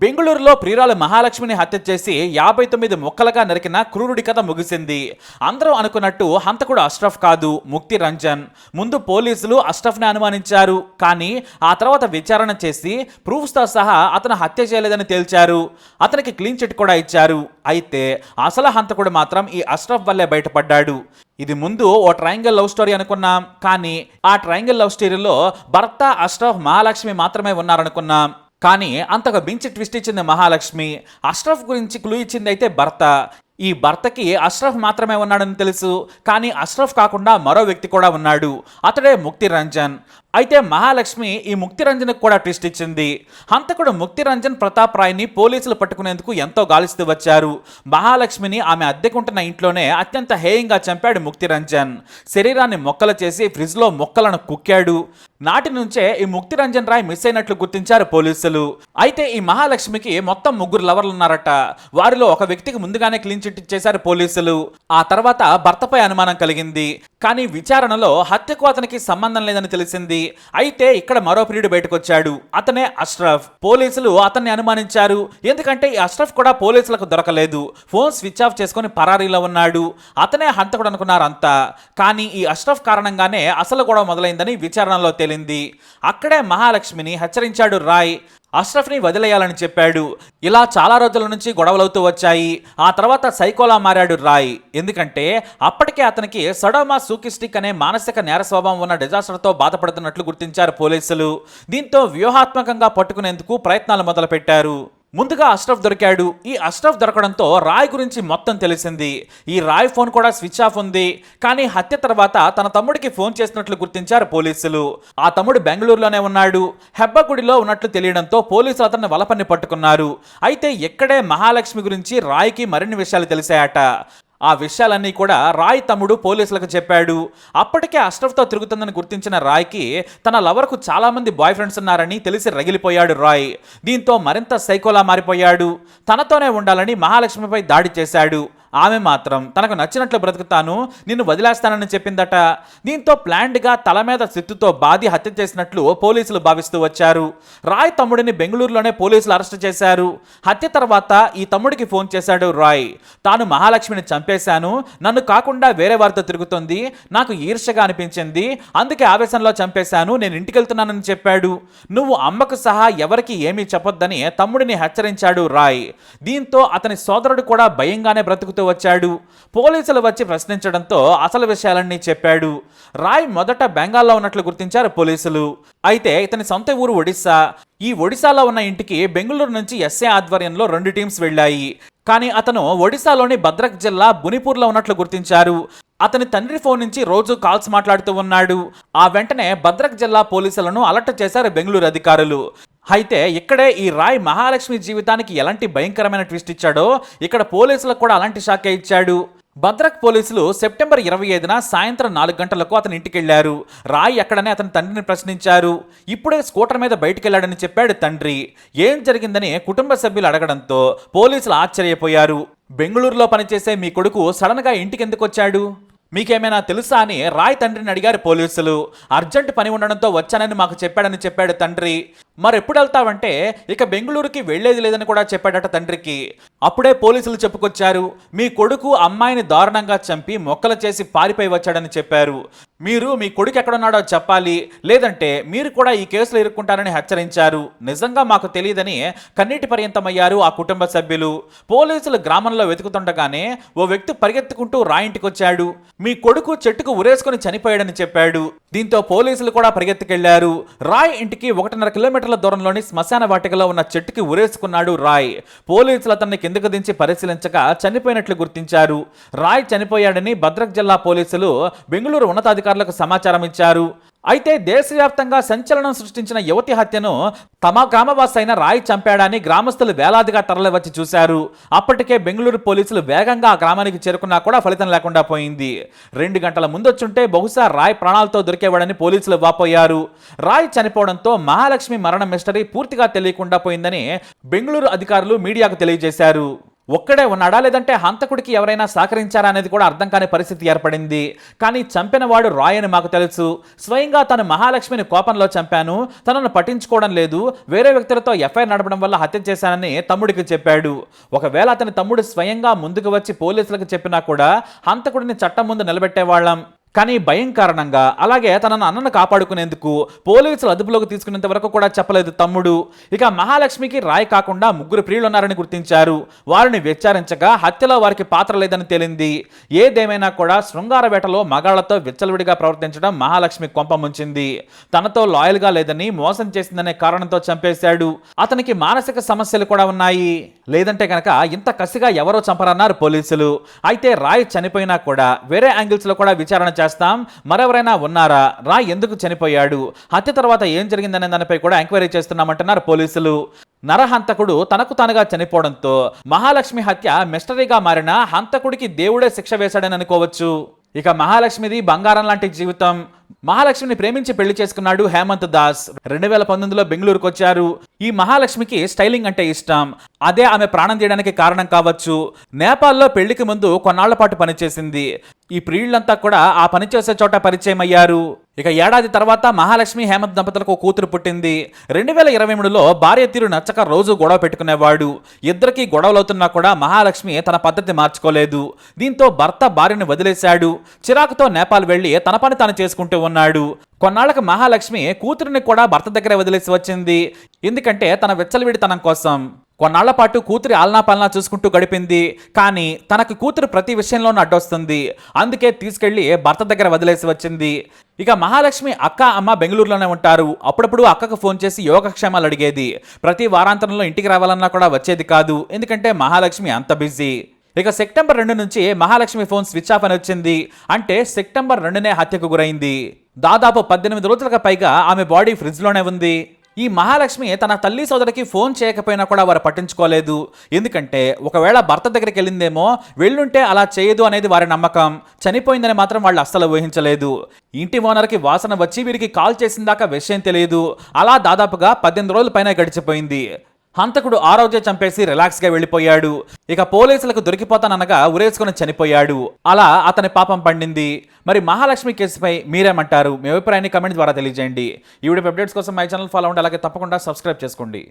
బెంగళూరులో ప్రియురాలు మహాలక్ష్మిని హత్య చేసి యాభై తొమ్మిది మొక్కలుగా నరికిన క్రూరుడి కథ ముగిసింది. అందరూ అనుకున్నట్టు హంతకుడు అష్రఫ్ కాదు ముక్తి రంజన్. ముందు పోలీసులు అష్రఫ్ని అనుమానించారు కానీ ఆ తర్వాత విచారణ చేసి ప్రూఫ్స్తో సహా అతను హత్య చేయలేదని తేల్చారు. అతనికి క్లీన్ చిట్ కూడా ఇచ్చారు. అయితే అసలు హంతకుడు మాత్రం ఈ అష్రఫ్ వల్లే బయటపడ్డాడు. ఇది ముందు ఓ ట్రయాంగిల్ లవ్ స్టోరీ అనుకున్నాం కానీ ఆ ట్రయాంగిల్ లవ్ స్టోరీలో భర్త అష్రఫ్ మహాలక్ష్మి మాత్రమే ఉన్నారనుకున్నాం. కానీ అంతకు మించి ట్విస్ట్ ఇచ్చింది మహాలక్ష్మి. అష్రఫ్ గురించి క్లూ ఇచ్చింది అయితే భర్త. ఈ భర్తకి అష్రఫ్ మాత్రమే ఉన్నాడని తెలుసు. కానీ అష్రఫ్ కాకుండా మరో వ్యక్తి కూడా ఉన్నాడు. అతడే ముక్తి రంజన్ అయితే మహాలక్ష్మి ఈ ముక్తిరంజన్కు కూడా ట్విస్ట్ ఇచ్చింది. హంతకుడు ముక్తిరంజన్ ప్రతాప్ రాయ్ని పోలీసులు పట్టుకునేందుకు ఎంతో గాలిస్తూ వచ్చారు. మహాలక్ష్మిని ఆమె అద్దెకుంటున్న ఇంట్లోనే అత్యంత హేయంగా చంపాడు ముక్తిరంజన్. శరీరాన్ని మొక్కలు చేసి ఫ్రిడ్జ్లో మొక్కలను కుక్కాడు. నాటి నుంచే ఈ ముక్తిరంజన్ రాయ్ మిస్ అయినట్లు గుర్తించారు పోలీసులు. అయితే ఈ మహాలక్ష్మికి మొత్తం ముగ్గురు లవర్లు ఉన్నారట. వారిలో ఒక వ్యక్తికి ముందుగానే క్లీన్ చిట్ ఇచ్చేశారు పోలీసులు. ఆ తర్వాత భర్తపై అనుమానం కలిగింది. కానీ విచారణలో హత్యకు అతనికి సంబంధం లేదని తెలిసింది. అయితే ఇక్కడ మరో ప్రియుడు బయటకు వచ్చాడు అతనే అష్రఫ్. పోలీసులు అతన్ని అనుమానించారు. ఎందుకంటే ఈ అష్రఫ్ కూడా పోలీసులకు దొరకలేదు. ఫోన్ స్విచ్ ఆఫ్ చేసుకొని పరారీలో ఉన్నాడు. అతనే హంతకుడు అనుకున్నారు అంతా కానీ ఈ అష్రఫ్ కారణంగానే అసలు గొడవ మొదలైందని విచారణలో తేలింది. అక్కడే మహాలక్ష్మిని హెచ్చరించాడు రాయ్. అష్రఫ్ని వదిలేయాలని చెప్పాడు. ఇలా చాలా రోజుల నుంచి గొడవలవుతూ వచ్చాయి. ఆ తర్వాత సైకోలా మారాడు రాయ్. ఎందుకంటే అప్పటికే అతనికి సడోమా సూకిస్టిక్ అనే మానసిక నేర స్వభావం ఉన్న డిజాస్టర్తో బాధపడుతున్నట్లు గుర్తించారు పోలీసులు. దీంతో వ్యూహాత్మకంగా పట్టుకునేందుకు ప్రయత్నాలు మొదలుపెట్టారు. ముందుగా అష్రఫ్ దొరికాడు. ఈ అష్రఫ్ దొరకడంతో రాయ్ గురించి మొత్తం తెలిసింది. ఈ రాయ్ ఫోన్ కూడా స్విచ్ ఆఫ్ ఉంది. కానీ హత్య తర్వాత తన తమ్ముడికి ఫోన్ చేసినట్లు గుర్తించారు పోలీసులు. ఆ తమ్ముడు బెంగళూరులోనే ఉన్నాడు. హెబ్బగుడిలో ఉన్నట్లు తెలియడంతో పోలీసులు అతన్ని వలపన్ని పట్టుకున్నారు. అయితే ఇక్కడే మహాలక్ష్మి గురించి రాయ్కి మరిన్ని విషయాలు తెలిసాయట. ఆ విషయాలన్నీ కూడా రాయ్ తమ్ముడు పోలీసులకు చెప్పాడు. అప్పటికే అష్రఫ్తో తిరుగుతుందని గుర్తించిన రాయ్కి తన లవర్కు చాలామంది బాయ్ ఫ్రెండ్స్ ఉన్నారని తెలిసి రగిలిపోయాడు రాయ్. దీంతో మరింత సైకోలా మారిపోయాడు. తనతోనే ఉండాలని మహాలక్ష్మిపై దాడి చేశాడు. ఆమె మాత్రం తనకు నచ్చినట్లు బ్రతుకుతాను నిన్ను వదిలేస్తానని చెప్పిందట. దీంతో ప్లాండ్గా తల మీద సిత్తుతో బాధి హత్య చేసినట్లు పోలీసులు భావిస్తూ వచ్చారు. రాయ్ తమ్ముడిని బెంగళూరులోనే పోలీసులు అరెస్ట్ చేశారు. హత్య తర్వాత ఈ తమ్ముడికి ఫోన్ చేశాడు రాయ్. తాను మహాలక్ష్మిని చంపేశాను నన్ను కాకుండా వేరే వారితో తిరుగుతుంది నాకు ఈర్షగా అనిపించింది అందుకే ఆవేశంలో చంపేశాను నేను ఇంటికి వెళ్తున్నానని చెప్పాడు. నువ్వు అమ్మకు సహా ఎవరికి ఏమీ చెప్పొద్దని తమ్ముడిని హెచ్చరించాడు రాయ్. దీంతో అతని సోదరుడు కూడా భయంగానే బ్రతుకుతూ వచ్చాడు. పోలీసులు వచ్చి ప్రశ్నించడంతో అసలు విషయాలన్నీ చెప్పాడు. రాయ్ మొదట బెంగాల్లో ఉన్నట్లు గుర్తించారు పోలీసులు. అయితే ఇతని సొంత ఊరు ఒడిశా ఈ ఒడిశాలో ఉన్న ఇంటికి బెంగళూరు నుంచి ఎస్ఏ ఆధ్వర్యంలో రెండు టీమ్స్ వెళ్ళాయి. కానీ అతను ఒడిశాలోని భద్రక్ జిల్లా బునిపూర్లో ఉన్నట్లు గుర్తించారు. అతని తండ్రి ఫోన్ నుంచి రోజు కాల్స్ మాట్లాడుతూ ఉన్నాడు. ఆ వెంటనే భద్రక్ జిల్లా పోలీసులను అలర్ట్ చేశారు బెంగళూరు అధికారులు. అయితే ఇక్కడే ఈ రాయ్ మహాలక్ష్మి జీవితానికి ఎలాంటి భయంకరమైన ట్విస్ట్ ఇచ్చాడో ఇక్కడ పోలీసులకు కూడా అలాంటి షాకే ఇచ్చాడు. భద్రక్ పోలీసులు సెప్టెంబర్ ఇరవై ఐదున సాయంత్రం నాలుగు గంటలకు అతని ఇంటికి వెళ్ళారు రాయ్ ఎక్కడనే అతని తండ్రిని ప్రశ్నించారు. ఇప్పుడే స్కూటర్ మీద బయటికి వెళ్ళాడని చెప్పాడు తండ్రి. ఏం జరిగిందని కుటుంబ సభ్యులు అడగడంతో పోలీసులు ఆశ్చర్యపోయారు. బెంగళూరులో పనిచేసే మీ కొడుకు సడన్గా ఇంటికి ఎందుకు వచ్చాడు మీకేమైనా తెలుసా అని రాయ్ తండ్రిని అడిగారు పోలీసులు. అర్జెంట్ పని ఉండడంతో వచ్చానని మాకు చెప్పాడని చెప్పాడు తండ్రి. మరెప్పుడు వెళ్తావంటే ఇక బెంగళూరుకి వెళ్ళేది లేదని కూడా చెప్పాడట తండ్రికి. అప్పుడే పోలీసులు చెప్పుకొచ్చారు మీ కొడుకు అమ్మాయిని దారుణంగా చంపి మొక్కలు చేసి పారిపోయి వచ్చాడని చెప్పారు. మీరు మీ కొడుకు ఎక్కడున్నాడో చెప్పాలి. లేదంటే మీరు కూడా ఈ కేసులో ఇరుక్కుంటారని హెచ్చరించారు. నిజంగా మాకు తెలియదని కన్నీటి పర్యంతమయ్యారు ఆ కుటుంబ సభ్యులు. పోలీసులు గ్రామంలో వెతుకుతుండగానే ఓ వ్యక్తి పరిగెత్తుకుంటూ రాయింటికొచ్చాడు మీ కొడుకు చెట్టుకు ఉరేసుకొని చనిపోయాడని చెప్పాడు. దీంతో పోలీసులు కూడా పరిగెత్తుకెళ్ళారు. రాయ్ ఇంటికి ఒకటిన్నర కిలోమీటర్ కిలోమీటర్ల దూరంలోని శ్మశాన వాటికలో ఉన్న చెట్టుకి ఉరేసుకున్నాడు రాయ్. పోలీసులు అతన్ని కిందకు దించి పరిశీలించగా చనిపోయినట్లు గుర్తించారు. రాయ్ చనిపోయాడని భద్రక్ జిల్లా పోలీసులు బెంగళూరు ఉన్నతాధికారులకు సమాచారం ఇచ్చారు అయితే దేశవ్యాప్తంగా సంచలనం సృష్టించిన యువతి హత్యను తమ గ్రామవాసైన రాయ్ చంపాడని గ్రామస్తులు వేలాదిగా తరలివచ్చి చూశారు. అప్పటికే బెంగళూరు పోలీసులు వేగంగా ఆ గ్రామానికి చేరుకున్నా కూడా ఫలితం లేకుండా పోయింది. రెండు గంటల ముందొచ్చుంటే బహుశా రాయ్ ప్రాణాలతో దొరికేవాడని పోలీసులు వాపోయారు. రాయ్ చనిపోవడంతో మహాలక్ష్మి మరణ మిస్టరీ పూర్తిగా తెలియకుండా పోయిందని బెంగళూరు అధికారులు మీడియాకు తెలియజేశారు. ఒక్కడే ఉన్నాడా? లేదంటే హంతకుడికి ఎవరైనా సహకరించారా అనేది కూడా అర్థం కాని పరిస్థితి ఏర్పడింది. కానీ చంపినవాడు రాయ్ అని మాకు తెలుసు. స్వయంగా తను మహాలక్ష్మిని కోపంలో చంపాను. తనను పట్టించుకోవడం లేదు. వేరే వ్యక్తులతో ఎఫ్ఐఆర్ నడపడం వల్ల హత్య చేశానని తమ్ముడికి చెప్పాడు. ఒకవేళ అతని తమ్ముడు స్వయంగా ముందుకు వచ్చి పోలీసులకు చెప్పినా కూడా హంతకుడిని చట్టం ముందు నిలబెట్టేవాళ్ళం. కానీ భయం కారణంగా అలాగే తనను అన్నను కాపాడుకునేందుకు పోలీసులు అదుపులోకి తీసుకునేంత వరకు కూడా చెప్పలేదు తమ్ముడు. ఇక మహాలక్ష్మికి రాయ్ కాకుండా ముగ్గురు ప్రియులున్నారని గుర్తించారు. వారిని విచారించగా హత్యలో వారికి పాత్ర లేదని తేలింది. ఏదేమైనా కూడా శృంగార వేటలో మగాళ్ళతో విచ్చలవిడిగా ప్రవర్తించడం మహాలక్ష్మి కొంపముంచింది తనతో లాయల్గా లేదని మోసం చేసిందనే కారణంతో చంపేశాడు. అతనికి మానసిక సమస్యలు కూడా ఉన్నాయి. లేదంటే కనుక ఇంత కసిగా ఎవరో చంపరన్నారు పోలీసులు. అయితే రాయ్ చనిపోయినా కూడా వేరే యాంగిల్స్లో కూడా విచారణ చేస్తాం. మరెవరైనా ఉన్నారా? రాయ్ ఎందుకు చనిపోయాడు? హత్య తర్వాత ఏం జరిగిందనే దానిపై కూడా ఎంక్వైరీ చేస్తున్నామంటున్నారు పోలీసులు. నరహంతకుడు తనకు తానుగా చనిపోవడంతో మహాలక్ష్మి హత్య మిస్టరీగా మారిన హంతకుడికి దేవుడే శిక్ష వేశాడని అనుకోవచ్చు. ఇక మహాలక్ష్మిది బంగారం లాంటి జీవితం. మహాలక్ష్మిని ప్రేమించి పెళ్ళి చేసుకున్నాడు హేమంత్ దాస్. రెండు వేల పంతొమ్మిదిలో బెంగళూరుకు వచ్చారు. ఈ మహాలక్ష్మికి స్టైలింగ్ అంటే ఇష్టం. అదే ఆమె ప్రాణం తీయడానికి కారణం కావచ్చు. నేపాల్లో పెళ్ళికి ముందు కొన్నాళ్ళ పాటు పనిచేసింది. ఈ ప్రియుళ్ళంతా కూడా ఆ పని చేసే చోట పరిచయం అయ్యారు ఇక ఏడాది తర్వాత మహాలక్ష్మి హేమంత్ దంపతులకు కూతురు పుట్టింది. రెండు వేల ఇరవై మూడులో భార్య తీరు నచ్చక రోజు గొడవ పెట్టుకునేవాడు. ఇద్దరికి గొడవలవుతున్నా కూడా మహాలక్ష్మి తన పద్ధతి మార్చుకోలేదు. దీంతో భర్త భార్యను వదిలేశాడు. చిరాకుతో నేపాల్ వెళ్ళి తన పని తాను చేసుకుంటూ ఉన్నాడు. కొన్నాళ్ళకు మహాలక్ష్మి కూతురిని కూడా భర్త దగ్గరే వదిలేసి వచ్చింది. ఎందుకంటే తన విచ్చలవిడితనం కోసం. కొన్నాళ్ళ పాటు కూతురి ఆలనా పాలనా చూసుకుంటూ గడిపింది. కానీ తనకు కూతురు ప్రతి విషయంలోనూ అడ్డొస్తుంది. అందుకే తీసుకెళ్ళి భర్త దగ్గర వదిలేసి వచ్చింది. ఇక మహాలక్ష్మి అక్క అమ్మ బెంగళూరులోనే ఉంటారు. అప్పుడప్పుడు అక్కకు ఫోన్ చేసి యోగక్షేమాలు అడిగేది. ప్రతి వారాంతరంలో ఇంటికి రావాలన్నా కూడా వచ్చేది కాదు. ఎందుకంటే మహాలక్ష్మి అంత బిజీ. ఇక సెప్టెంబర్ రెండు నుంచి మహాలక్ష్మి ఫోన్ స్విచ్ ఆఫ్ అని వచ్చింది. అంటే సెప్టెంబర్ రెండునే హత్యకు గురైంది. దాదాపు పద్దెనిమిది రోజులకు పైగా ఆమె బాడీ ఫ్రిడ్జ్లోనే ఉంది. ఈ మహాలక్ష్మి తన తల్లి సోదరికి ఫోన్ చేయకపోయినా కూడా వారు పట్టించుకోలేదు. ఎందుకంటే ఒకవేళ భర్త దగ్గరికి వెళ్ళిందేమో వెళ్ళుంటే అలా చేయదు అనేది వారి నమ్మకం. చనిపోయిందని మాత్రం వాళ్ళు అస్సలు ఊహించలేదు. ఇంటి ఓనర్కి వాసన వచ్చి వీరికి కాల్ చేసిందాక విషయం తెలియదు. అలా దాదాపుగా పద్దెనిమిది రోజుల పైన గడిచిపోయింది. హంతకుడు ఆరోగ్య చంపేసి రిలాక్స్గా వెళ్ళిపోయాడు. ఇక పోలీసులకు దొరికిపోతాననగా ఉరేసుకుని చనిపోయాడు. అలా అతని పాపం పండింది. మరి మహాలక్ష్మి కేసుపై మీరేమంటారు? మీ అభిప్రాయాన్ని కమెంట్ ద్వారా తెలియజేయండి. ఈ వీడియో అప్డేట్స్ కోసం మై ఛానల్ ఫాలో అవ్వండి. అలాగే తప్పకుండా సబ్స్క్రైబ్ చేసుకోండి.